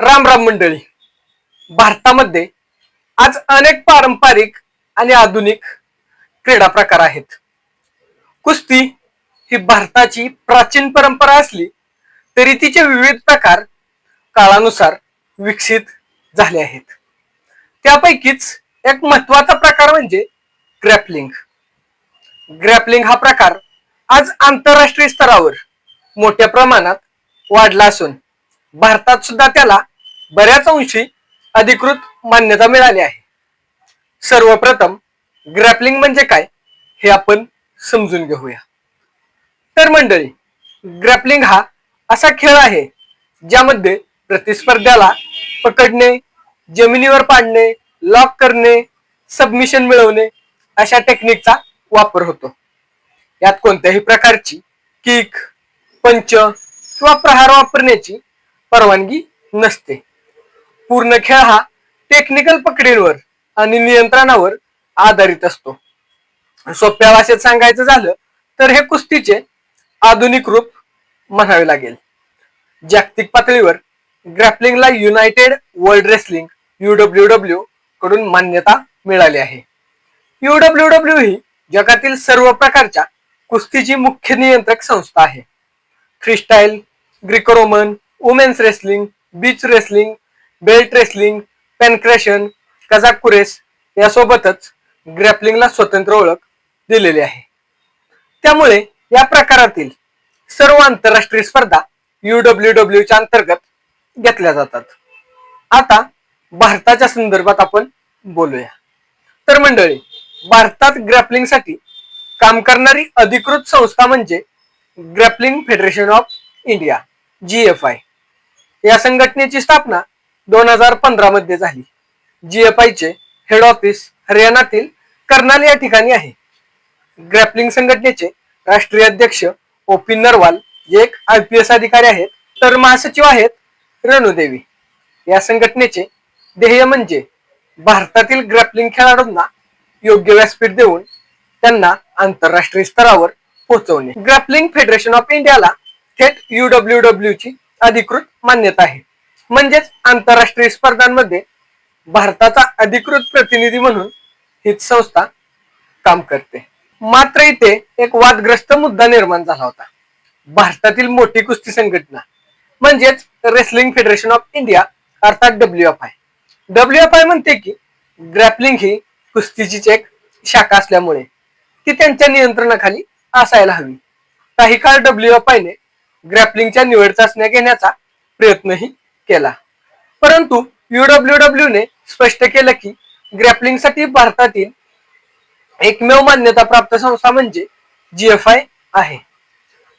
राम राम मंडळी. भारतामध्ये आज अनेक पारंपरिक आणि आधुनिक क्रीडा प्रकार आहेत. कुस्ती ही भारताची प्राचीन परंपरा असली तरी तिचे विविध प्रकार काळानुसार विकसित झाले आहेत. त्यापैकीच एक महत्त्वाचा प्रकार म्हणजे ग्रॅपलिंग ग्रॅपलिंग हा प्रकार आज आंतरराष्ट्रीय स्तरावर मोठ्या प्रमाणात वाढला असून भारतात सुद्धा त्याला बऱ्याच अंशी अधिकृत मान्यता मिळाली आहे. सर्वप्रथम ग्रॅपलिंग म्हणजे काय हे आपण समजून घेऊया. तर मंडळी ग्रॅपलिंग हा असा खेळ आहे ज्यामध्ये प्रतिस्पर्ध्याला पकडणे जमिनीवर पाडणे लॉक करणे सबमिशन मिळवणे अशा टेक्निकचा वापर होतो. यात कोणत्याही प्रकारची किक पंच किंवा प्रहार वापरण्याची परवानगी नसते. पूर्ण खेळ हा टेक्निकल पकडींवर आणि नियंत्रणावर आधारित असतो. सोप्या भाषेत सांगायचं झालं तर हे कुस्तीचे आधुनिक रूप म्हणावे लागेल. जागतिक पातळीवर ग्रॅपलिंगला United World Wrestling U W W कडून मान्यता मिळाली आहे. युडब्ल्यू डब्ल्यू ही जगातील सर्व प्रकारच्या कुस्तीची मुख्य नियंत्रक संस्था आहे. Freestyle Greco Roman women's wrestling beach wrestling belt wrestling pankration कझाकुरेस यासोबतच ग्रॅपलिंगला स्वतंत्र ओळख दिलेली आहे. त्यामुळे या प्रकारातील सर्व आंतरराष्ट्रीय स्पर्धा युडब्ल्यू डब्ल्यूच्या अंतर्गत घेतल्या जातात. आता भारताच्या संदर्भात आपण बोलूया. तर मंडळी भारतात ग्रॅपलिंगसाठी काम करणारी अधिकृत संस्था म्हणजे grappling federation of India G F I या संघटनेची स्थापना दोन हजार पंधरा मध्ये झाली. जीएफआयचे आयचे हेड ऑफिस हरियाणातील कर्नाल या ठिकाणी आहे. ग्रॅपलिंग संघटनेचे राष्ट्रीय अध्यक्ष ओ पी नरवाल एक आय पी एस अधिकारी आहेत तर महासचिव आहेत रणुदेवी या संघटनेचे ध्येय म्हणजे भारतातील ग्रॅपलिंग खेळाडूंना योग्य व्यासपीठ देऊन त्यांना आंतरराष्ट्रीय स्तरावर पोहोचवणे. ग्रॅपलिंग फेडरेशन ऑफ इंडियाला थेट युडब्ल्यू डब्ल्यू ची अधिकृत मान्यता आहे. म्हणजेच आंतरराष्ट्रीय स्पर्धांमध्ये भारताचा अधिकृत प्रतिनिधी म्हणून ही संस्था काम करते. मात्र इथे एक वादग्रस्त मुद्दा निर्माण झाला होता. भारतातील मोठी कुस्ती संघटना म्हणजेच रेसलिंग फेडरेशन ऑफ इंडिया अर्थात W F I W F I म्हणते की ग्रॅपलिंग ही कुस्तीचीच एक शाखा असल्यामुळे ती त्यांच्या नियंत्रणाखाली असायला हवी. काही काळ डब्ल्यू एफ आयने ग्रॅपलिंगच्या निवड चाचण्या घेण्याचा प्रयत्नही केला. परंतु युडब्ल्यू डब्ल्यू ने स्पष्ट केलं की ग्रॅपलिंगसाठी भारतातील एकमेव मान्यता प्राप्त संस्था म्हणजे जीएफआय आहे.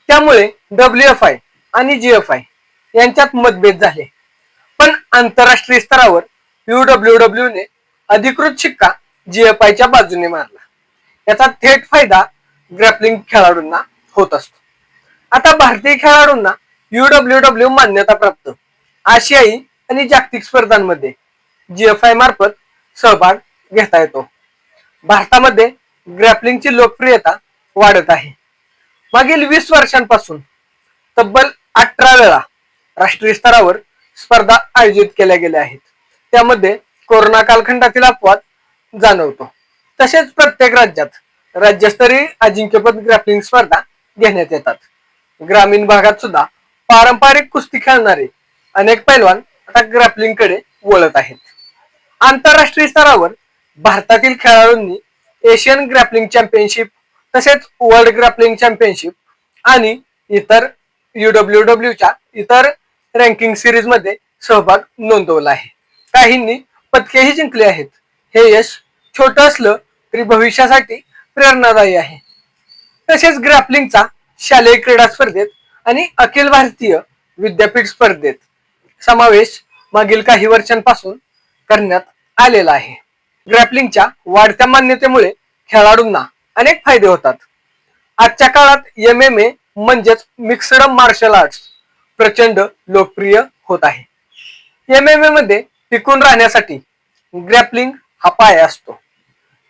त्यामुळे डब्ल्यू एफ आय आणि जीएफआय यांच्यात मतभेद झाले. पण आंतरराष्ट्रीय स्तरावर युडब्ल्यू डब्ल्यू ने अधिकृत शिक्का जीएफआयच्या बाजूने मारला. याचा थेट फायदा ग्रॅपलिंग खेळाडूंना होत असतो. आता भारतीय खेळाडूंना युडब्ल्यू डब्ल्यू मान्यता प्राप्त. आशियाई आणि जागतिक स्पर्धांमध्ये जी एफ आय मार्फत सहभाग घेता येतो. भारतामध्ये ग्रॅपलिंगची लोकप्रियता वाढत आहे. मागील वीस वर्षांपासून तब्बल अठरा वेळा राष्ट्रीय स्तरावर स्पर्धा आयोजित केल्या गेल्या आहेत. त्यामध्ये कोरोना कालखंडातील अपवाद जाणवतो. तसेच प्रत्येक राज्यात राज्यस्तरीय अजिंक्यपद ग्रॅपलिंग स्पर्धा घेण्यात येतात. ग्रामीण भागात सुद्धा पारंपरिक कुस्ती खेळणारे अनेक पैलवान आता ग्रॅपलिंगकडे वळत आहेत. आंतरराष्ट्रीय स्तरावर भारतातील खेळाडूंनी एशियन ग्रॅपलिंग चॅम्पियनशिप तसेच वर्ल्ड ग्रॅपलिंग चॅम्पियनशिप आणि इतर युडब्ल्यू डब्ल्यूच्या इतर रँकिंग सिरीजमध्ये सहभाग नोंदवला आहे. काहींनी पदकेही जिंकले आहेत. हे यश छोट असलं तरी भविष्यासाठी प्रेरणादायी आहे. तसेच ग्रॅपलिंगचा शालेय क्रीडा स्पर्धेत आणि अखिल भारतीय विद्यापीठ स्पर्धेत समावेश मागील काही वर्षांपासून करण्यात आलेला आहे. ग्रॅपलिंगच्या वाढत्या मान्यतेमुळे खेळाडूंना अनेक फायदे होतात. आजच्या काळात एम एम ए म्हणजेच मिक्सड मार्शल आर्ट्स प्रचंड लोकप्रिय होत आहे. एम एम ए मध्ये टिकून राहण्यासाठी ग्रॅपलिंग हा पाया असतो.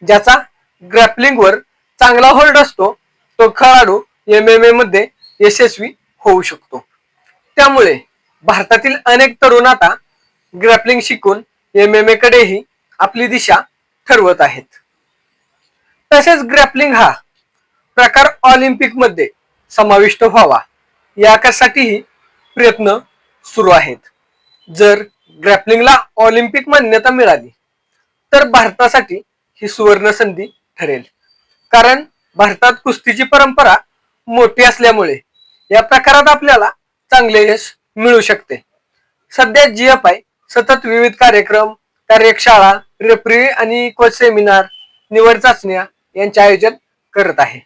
ज्याचा ग्रॅपलिंगवर चांगला होल्ड असतो तो खेळाडू एम एम ए मध्ये यशस्वी होऊ शकतो. त्यामुळे भारतातील अनेक तरुण आता ग्रॅपलिंग शिकून एम एम ए कडेही आपली दिशा ठरवत आहेत. तसेच ग्रॅपलिंग हा प्रकार ऑलिम्पिकमध्ये समाविष्ट व्हावा याकरसाठीही प्रयत्न सुरू आहेत. जर ग्रॅपलिंगला ऑलिम्पिक मान्यता मिळाली तर भारतासाठी ही सुवर्ण संधी ठरेल. कारण भारतात कुस्तीची परंपरा मोठी असल्यामुळे या प्रकारात आपल्याला चांगले यश मिळू शकते. सध्या जी एफ आय सतत विविध कार्यक्रम कार्यशाळा रेफ्री आणि कोच सेमिनार निवड चाचण्या यांचे आयोजन करत आहे.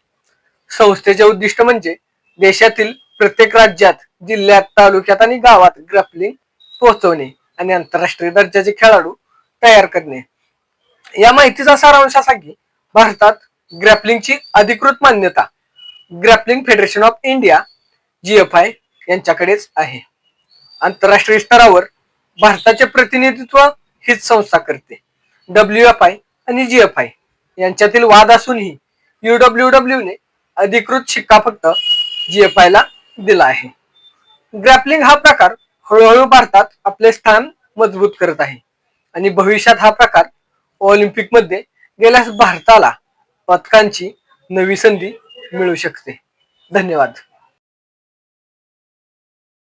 संस्थेचे उद्दिष्ट म्हणजे देशातील प्रत्येक राज्यात जिल्ह्यात तालुक्यात आणि गावात ग्राफलिंग पोहोचवणे आणि आंतरराष्ट्रीय दर्जाचे खेळाडू तयार करणे. या माहितीचा सारांश असा की भारतात ग्रॅपलिंगची अधिकृत मान्यता grappling federation of India G F I यांच्याकडेच आहे. आंतरराष्ट्रीय स्तरावर भारताचे प्रतिनिधित्व हीच संस्था करते. डब्ल्यू एफ आय आणि जी एफ आय यांच्यातील वाद असूनही यू डब्ल्यू डब्ल्यू ने अधिकृत शिक्का फक्त जी एफ आय ला दिला आहे. ग्रॅपलिंग हा प्रकार हळूहळू भारतात आपले स्थान मजबूत करत आहे. आणि भविष्यात हा प्रकार ऑलिम्पिकमध्ये गेल्यास भारताला पदकांची नवी संधी मिळू शकते. धन्यवाद.